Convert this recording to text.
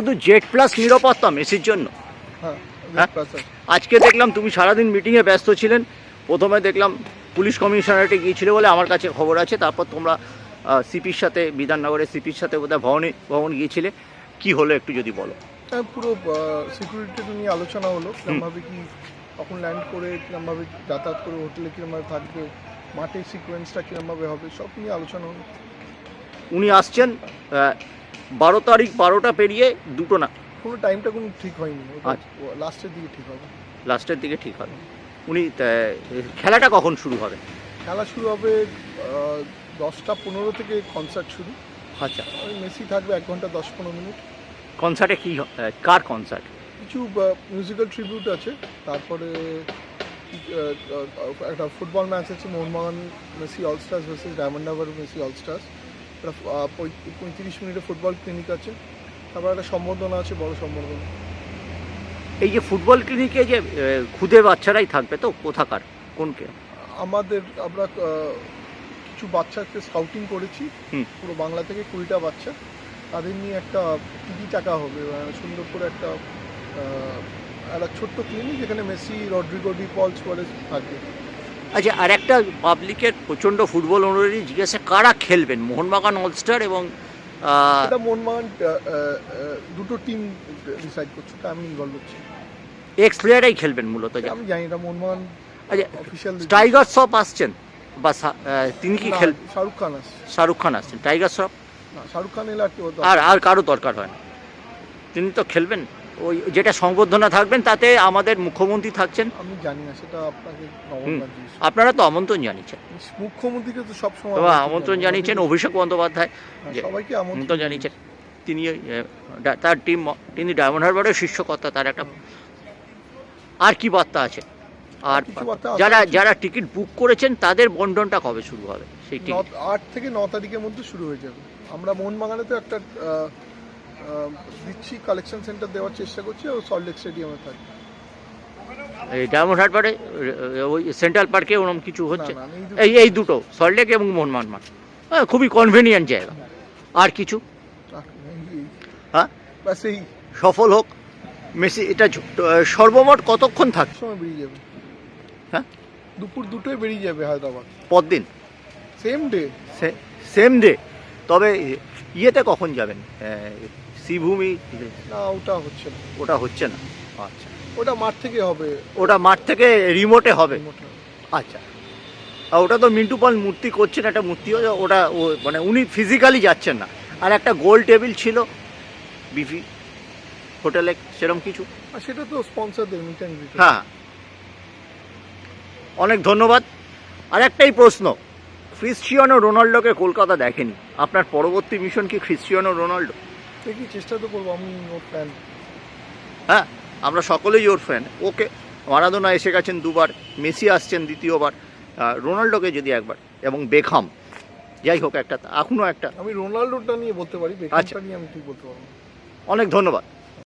শুধু Z plus নিরাপত্তা মেসির জন্য। হ্যাঁ হ্যাঁ? আজকে দেখলাম তুমি সারাদিন মিটিংয়ে ব্যস্ত ছিলেন। প্রথমে দেখলাম পুলিশ কমিশনারেটে গিয়েছিলে বলে আমার কাছে খবর আছে। তারপর তোমরা সিপির সাথে বিধাননগরের সিপির সাথে বোধহয় ভবনে ভবন গিয়েছিলে। কি হলো একটু যদি বলো। হ্যাঁ পুরো সিকিউরিটি নিয়ে আলোচনা হলো। কিরমভাবে কি কখন ল্যান্ড করে কিরমভাবে যাতায়াত করে হোটেলে কিরমভাবে থাকবে মাঠের সিকোয়েন্সটা কিরমভাবে হবে সব নিয়ে আলোচনা হলো। উনি আসছেন বারো তারিখ বারোটা পেরিয়ে দুটো না। কোনো টাইমটা কোনো ঠিক হয়নি। আচ্ছা। লাস্টের দিকে ঠিক হবে। লাস্টের দিকে ঠিক হবে। উনি খেলাটা কখন শুরু হবে? খেলা শুরু হবে দশটা পনেরো থেকে কনসার্ট শুরু। আচ্ছা। ওই মেসি থাকবে এক ঘণ্টা দশ পনেরো মিনিট। কনসার্টে কি কার কনসার্ট কিছু মিউজিক্যাল ট্রিবিউট আছে। তারপরে একটা ফুটবল ম্যাচ আছে Mohun Bagan Messi all stars versus Diamond Messi all stars একটা পঁয়ত্রিশ মিনিটের ফুটবল ক্লিনিক আছে। তারপর একটা সম্বর্ধনা আছে বড় সম্বর্ধনা। এই যে ফুটবল ক্লিনিকে যে খুদে বাচ্চারাই থাকবে তো কোথাকার? কোনকে? আমাদের আমরা কিছু বাচ্চাকে স্কাউটিং করেছি। পুরো বাংলা থেকে কুড়িটা বাচ্চা। তাদের নিয়ে একটা টিভি টাকা হবে সুন্দর করে একটা একটা ছোট্ট ক্লিনিক যেখানে Messi Rodrigo De Paul Suarez থাকবে আচ্ছা আর একটা পাবলিকের প্রচণ্ড ফুটবল অনুরাগী জিজ্ঞাসা কারা খেলবেন? মোহনবাগান অলস্টার এবং মোহনবাগান দুটো টিম ডিসাইড করছে ওটা আমি ইনভলভ হচ্ছি। এক্স প্লেয়ারাই খেলবেন মূলত আমি জানি না মোহনবাগান আচ্ছা টাইগার শ্রফ আসছেন? বা তিনি কি খেল শাহরুখ খান আসছে। শাহরুখ খান আসছেন। টাইগার না শাহরুখ খান এলে আর আর কারও দরকার হয় না। তিনি তো খেলবেন? ওই যেটা সংবর্ধনা থাকবেন তাতে আমাদের মুখ্যমন্ত্রী থাকছেন। আমি জানি না সেটা আপনাকে। আপনারা তো আমন্ত্রণ জানিয়েছেন। মুখ্যমন্ত্রীকে তো সবসময় আমন্ত্রণ জানিয়েছেন অভিষেক বন্দ্যোপাধ্যায়। হ্যাঁ, সবাইকে আমন্ত্রণ জানিয়েছেন। তিনি তার টিম তিনি ডায়মন্ড হারবারের শীর্ষকর্তা তার একটা আর কি বার্তা আছে? আর যারা যারা টিকিট বুক করেছেন তাদের বন্টনটা কবে শুরু হবে? সেই আট থেকে ন তারিখের মধ্যে শুরু হয়ে যাবে। আমরা মোহনবাগানে তো একটা দিচ্ছি কালেকশন সেন্টার দেওয়ার চেষ্টা করছি ও সল্টলেক স্টেডিয়ামে থাকবে। এই ডায়মন্ড ওই সেন্ট্রাল পার্কে ওরকম কিছু হচ্ছে। এই এই দুটো সল্টলেক এবং মোহনমান মাঠ হ্যাঁ, খুবই কনভেনিয়েন্ট জায়গা। আর কিছু? হ্যাঁ? সফল হোক মেসি এটা সর্বমোট কতক্ষণ থাকছে সময় বেরিয়ে যাবে। হ্যাঁ? দুপুর দুটোয় বেরিয়ে যাবে হায়দ্রাবাদ। পরদিন? সেম ডে সেম ডে তবে ইয়েতে কখন যাবেন? শ্রীভূমি? না ওটা হচ্ছে না। ওটা হচ্ছে না। আচ্ছা। ওটা মাঠ থেকে হবে। ওটা মাঠ থেকে রিমোটে হবে? আচ্ছা। আর ওটা তো মিন্টু পাল মূর্তি করছেন একটা মূর্তি ওটা ও মানে উনি ফিজিক্যালি যাচ্ছেন না। আর একটা গোল টেবিল ছিল বিফি হোটেলে সেরকম কিছু। সেটা তো স্পন্সরদের হ্যাঁ। অনেক ধন্যবাদ। আর একটাই প্রশ্ন ক্রিশ্চিয়ানো রোনাল্ডোকে কলকাতা দেখেনি? আপনার পরবর্তী মিশন কি ক্রিশ্চিয়ানো রোনাল্ডো? দেখি চেষ্টা তো করব আমি ওর ফ্যান হ্যাঁ আমরা সকলেই ওর ফ্যান ওকে মারাদোনা এসে গেছেন দুবার মেসি আসছেন দ্বিতীয়বার রোনাল্ডোকে যদি একবার এবং বেখাম যাই হোক একটা এখনও একটা। আমি রোনাল্ডোটা নিয়ে বলতে পারি আচ্ছা। নিয়ে আমি ঠিক বলতে পারব অনেক ধন্যবাদ।